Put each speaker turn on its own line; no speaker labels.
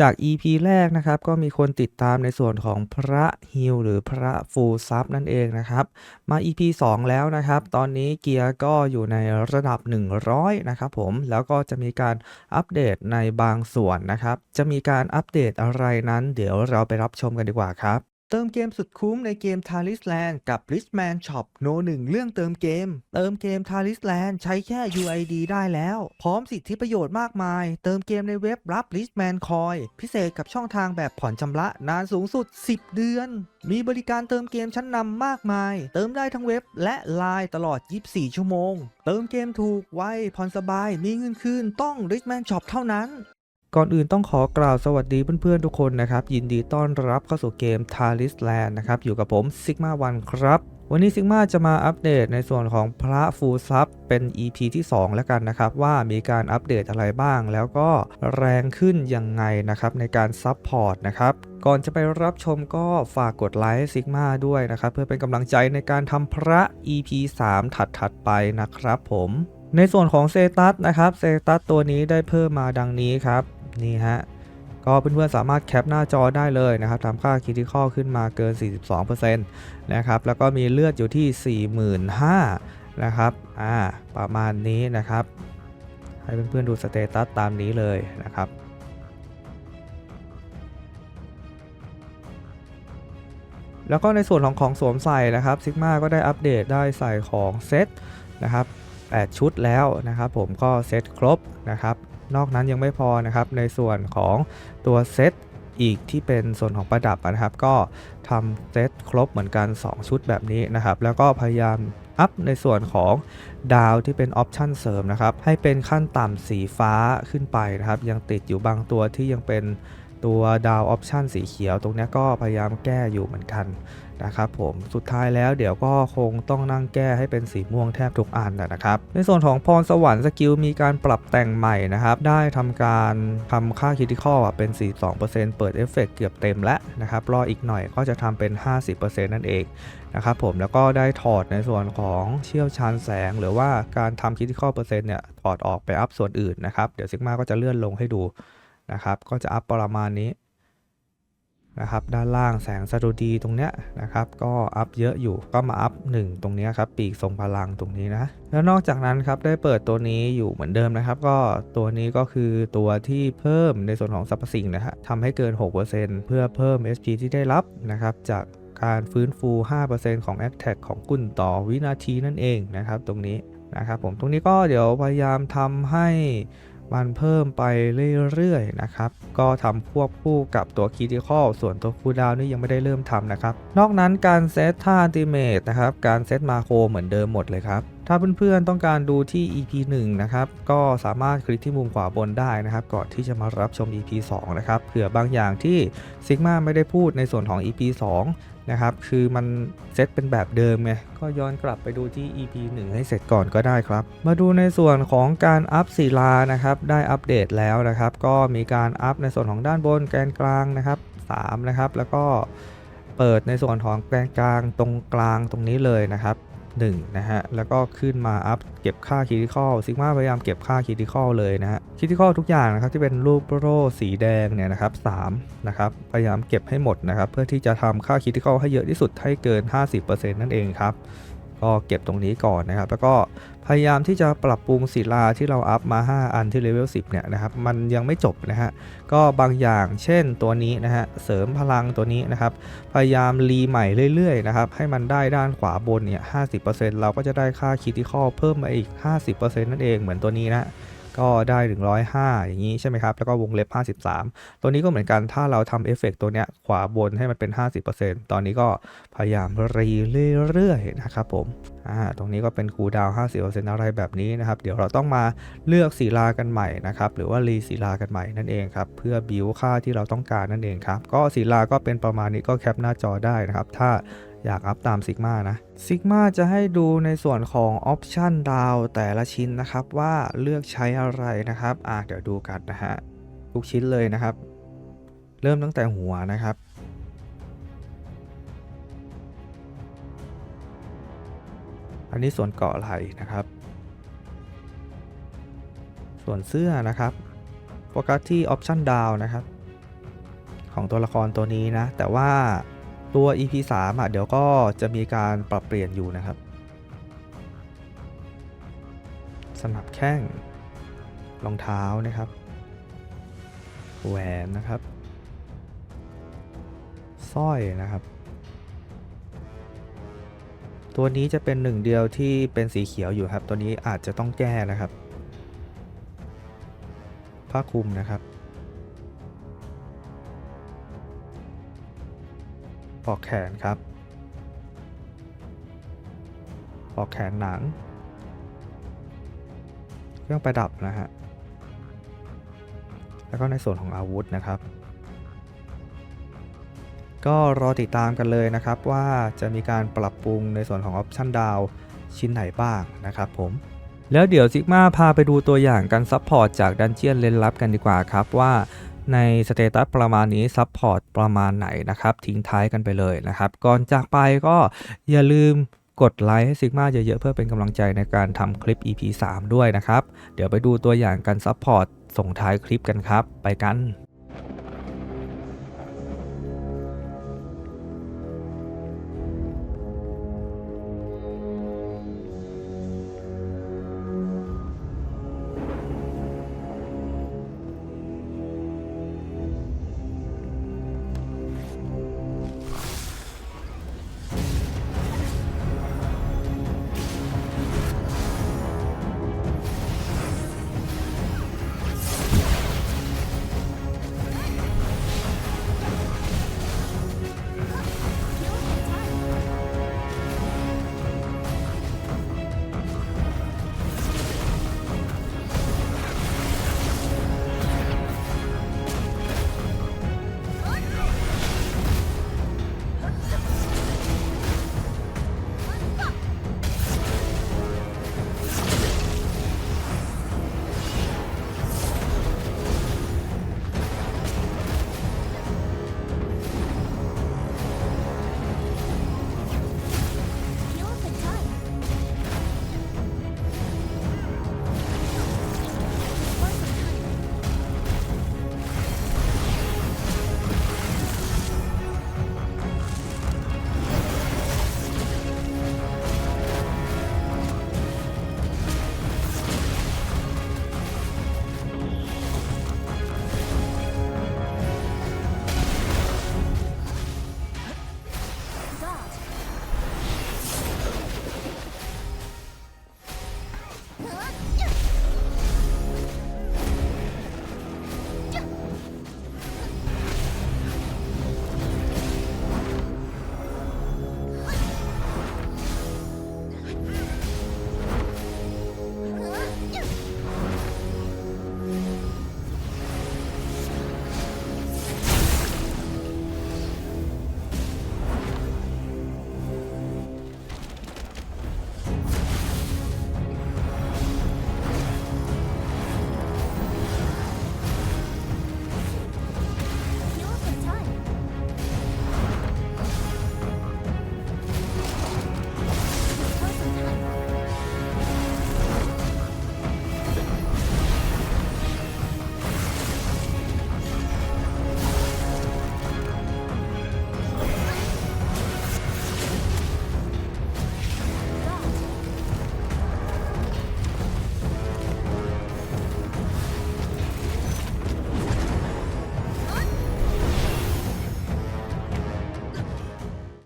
จาก EP แรกนะครับก็มีคนติดตามในส่วนของพระฮิลหรือพระฟูซับนั่นเองนะครับ มา EP 2 แล้วนะครับ ตอนนี้เกียร์ก็อยู่ในระดับ 100 นะครับผมแล้วก็จะมีการอัปเดตในบางส่วนนะครับ จะมีการอัปเดตอะไรนั้น เดี๋ยวเราไปรับชมกันดีกว่าครับ เติมเกมสุดคุ้มในเกม t a l i s Land กับ Richman Shop โนหนึ่งเรื่องเติมเกม เติมเกม t a l i s Land ใช้แค่ UID ได้แล้ว พร้อมสิทธิประโยชน์มากมาย เติมเกมในเว็บรับ Richman Coin พิเศษกับช่องทางแบบผ่อนชำระนานสูงสุด 10 เดือน มีบริการเติมเกมชั้นนำมากมาย เติมได้ทั้งเว็บและไลน์ตลอด 24 ชั่วโมง เติมเกมถูกไวผ่อนสบายมีเงินคืนต้อง Richman Shop เท่านั้น ก่อนอื่นต้องขอกล่าวสวัสดีเพื่อนๆทุกคนนะครับ ยินดีต้อนรับเข้าสู่เกม t a l i s Land นะครับ อยู่กับผม Sigma 1ครับ วันนี้ Sigma จะมาอัปเดตในส่วนของพระฟูลซับเป็น EP ที่ 2 แล้วกันนะครับ ว่ามีการอัปเดตอะไรบ้าง แล้วก็แรงขึ้นยังไงนะครับในการซับพอร์ตนะครับก่อนจะไปรับชมก็ฝากกดไลค์ซิกมาด้วยนะครับ เพื่อเป็นกำลังใจในการทำพระ EP 3 ถัดๆไปนะครับผม ในส่วนของเซตัสนะครับเซตัสตัวนี้ได้เพิ่มมาดังนี้ครับ นี่ฮะก็เพื่อนๆสามารถแคปหน้าจอได้เลยนะครับทำค่าคิดที่ข้อขึ้นมาเกิน 42%นะครับแล้วก็มีเลือดอยู่ที่ 45,000นะครับอ่าประมาณนี้นะครับ ให้เพื่อนๆดูสเตตัสตามนี้เลยนะครับแล้วก็ในส่วนของของสวมใส่นะครับซิกมาก็ได้อัปเดตได้ใส่ของเซตนะครับ8ชุดแล้วนะครับผมก็เซตครบนะครับ นอกนั้นยังไม่พอนะครับในส่วนของตัวเซตอีกที่เป็นส่วนของประดับนะครับ ก็ทำเซตครบเหมือนกัน 2 ชุดแบบนี้นะครับ แล้วก็พยายามอัพในส่วนของดาวที่เป็นออปชันเสริมนะครับ ให้เป็นขั้นต่ำสีฟ้าขึ้นไปนะครับ ยังติดอยู่บางตัวที่ยังเป็นตัวดาวออปชันสีเขียว ตรงนี้ก็พยายามแก้อยู่เหมือนกัน นะครับผมสุดท้ายแล้วเดี๋ยวก็คงต้องนั่งแก้ให้เป็นสีม่วงแทบทุกอันนะครับ ในส่วนของพรสวรรค์สกิลมีการปรับแต่งใหม่นะครับ ได้ทำการทำค่าคิติคอลเป็น 42%เปิดเอฟเฟกเกือบเต็มแล้วนะครับรออีกหน่อยก็จะทำเป็น 50%นั่นเองนะครับผมแล้วก็ได้ถอดในส่วนของเชี่ยวชาญแสง หรือว่าการทำคิติคอลเปอร์เซ็นต์เนี่ยถอดออกไปอัพส่วนอื่นนะครับ เดี๋ยวซิกมาก็จะเลื่อนลงให้ดูนะครับ ก็จะอัพประมาณนี้ นะครับด้านล่างแสงสะดุดีตรงเนี้ยนะครับก็อัพเยอะอยู่ก็มาอัพ 1 ตรงเนี้ยครับปีกทรงพลังตรงนี้นะแล้วนอกจากนั้นครับได้เปิดตัวนี้อยู่เหมือนเดิมนะครับ ก็ตัวนี้ก็คือตัวที่เพิ่มในส่วนของสรรพสิ่งนะฮะทำให้เกิน 6%เพื่อเพิ่ม SP ที่ได้รับนะครับจากการฟื้นฟู 5%ของ a t t a c ของกุ่นต่อวินาทีนั่นเองนะครับตรงนี้นะครับผมตรงนี้ก็เดี๋ยวพยายามทำให้ มันเพิ่มไปเรื่อยๆนะครับ ก็ทำควบคู่กับตัวคีติคอลส่วนตัวคูดาวนี่ยังไม่ได้เริ่มทำนะครับ นอกนั้นการเซตท่าอันติเมตนะครับ การเซตมาโครเหมือนเดิมหมดเลยครับ ถ้าเพื่อนๆต้องการดูที่ EP 1 นะครับ ก็สามารถคลิกที่มุมขวาบนได้นะครับ ก่อนที่จะมารับชม EP 2 นะครับเผื่อบางอย่างที่ Sigma ไม่ได้พูดในส่วนของ EP 2 นะครับ คือมันเซตเป็นแบบเดิมไงก็ย้อนกลับไปดูที่ EP 1 ให้เสร็จก่อนก็ได้ครับ มาดูในส่วนของการอัพศิลานะครับ ได้อัปเดตแล้วนะครับ ก็มีการอัพในส่วนของด้านบนแกนกลางนะครับ3นะครับ แล้วก็เปิดในส่วนของแกนกลางตรงกลางตรงนี้เลยนะครับ 1นะฮะ แล้วก็ขึ้นมาอัพเก็บค่าคิติคอลซิกมาพยายามเก็บค่าคิติคอลเลยนะฮะคิติคอลทุกอย่างนะครับที่เป็นรูปโร่สีแดงเนี่ยนะครับ3นะครับพยายามเก็บให้หมดนะครับเพื่อที่จะทำค่าคิติคอลให้เยอะที่สุดให้เกิน 50%นั่นเองครับ ก็เก็บตรงนี้ก่อนนะครับ แล้วก็พยายามที่จะปรับปรุงศิลาที่เราอัพมา 5 อันที่เลเวล 10 เนี่ยนะครับ มันยังไม่จบนะฮะ ก็บางอย่างเช่นตัวนี้นะฮะ เสริมพลังตัวนี้นะครับ พยายามรีใหม่เรื่อยๆนะครับ ให้มันได้ด้านขวาบนเนี่ย 50%เราก็จะได้ค่าคิติคอลเพิ่มมาอีก 50%นั่นเองเหมือนตัวนี้นะ ก็ได้ 105 อย่างนี้ใช่ไหมครับ แล้วก็วงเล็บ 53 ตัวนี้ก็เหมือนกันถ้าเราทำเอฟเฟกต์ตัวเนี้ยขวาบนให้มันเป็น 50%ตอนนี้ก็พยายามรีเรื่อยๆนะครับผมอ่าตรงนี้ก็เป็นคูดาวน์50%อะไรแบบนี้นะครับ เดี๋ยวเราต้องมาเลือกศิลากันใหม่นะครับ หรือว่ารีศิลากันใหม่นั่นเองครับ เพื่อบิวค่าที่เราต้องการนั่นเองครับ ก็ศิลาก็เป็นประมาณนี้ก็แคปหน้าจอได้นะครับ ถ้า อยากอัพตามซิกมานะซิกมาจะให้ดูในส่วนของออปชันดาวแต่ละชิ้นนะครับว่าเลือกใช้อะไรนะครับอ่าเดี๋ยวดูกันนะฮะทุกชิ้นเลยนะครับ เริ่มตั้งแต่หัวนะครับอันนี้ส่วนเกาะไหล่นะครับ ส่วนเสื้อนะครับโฟกัสที่ออปชันดาวนะครับ ของตัวละครตัวนี้นะ แต่ว่า ตัว EP 3อะเดี๋ยวก็จะมีการปรับเปลี่ยนอยู่นะครับ สนับแข้งรองเท้านะครับ แหวนนะครับสร้อยนะครับ ตัวนี้จะเป็นหนึ่งเดียวที่เป็นสีเขียวอยู่ครับ ตัวนี้อาจจะต้องแก้นะครับผ้าคลุมนะครับ ปลอกแขนครับปลอกแขนหนัง เครื่องประดับนะฮะ แล้วก็ในส่วนของอาวุธนะครับ ก็รอติดตามกันเลยนะครับว่าจะมีการปรับปรุงในส่วนของออปชันดาวชิ้นไหนบ้างนะครับผมแล้วเดี๋ยวซิกมาพาไปดูตัวอย่างการซัพพอร์ตจากดันเจียนเลนลับกันดีกว่าครับว่า ในสเตตัสประมาณนี้ซัพพอร์ตประมาณไหนนะครับ ทิ้งท้ายกันไปเลยนะครับ ก่อนจากไปก็อย่าลืมกดไลค์ให้ซิกมาเยอะๆ เพื่อเป็นกำลังใจในการทำคลิป EP 3 ด้วยนะครับ เดี๋ยวไปดูตัวอย่างการซัพพอร์ตส่งท้ายคลิปกันครับ ไปกัน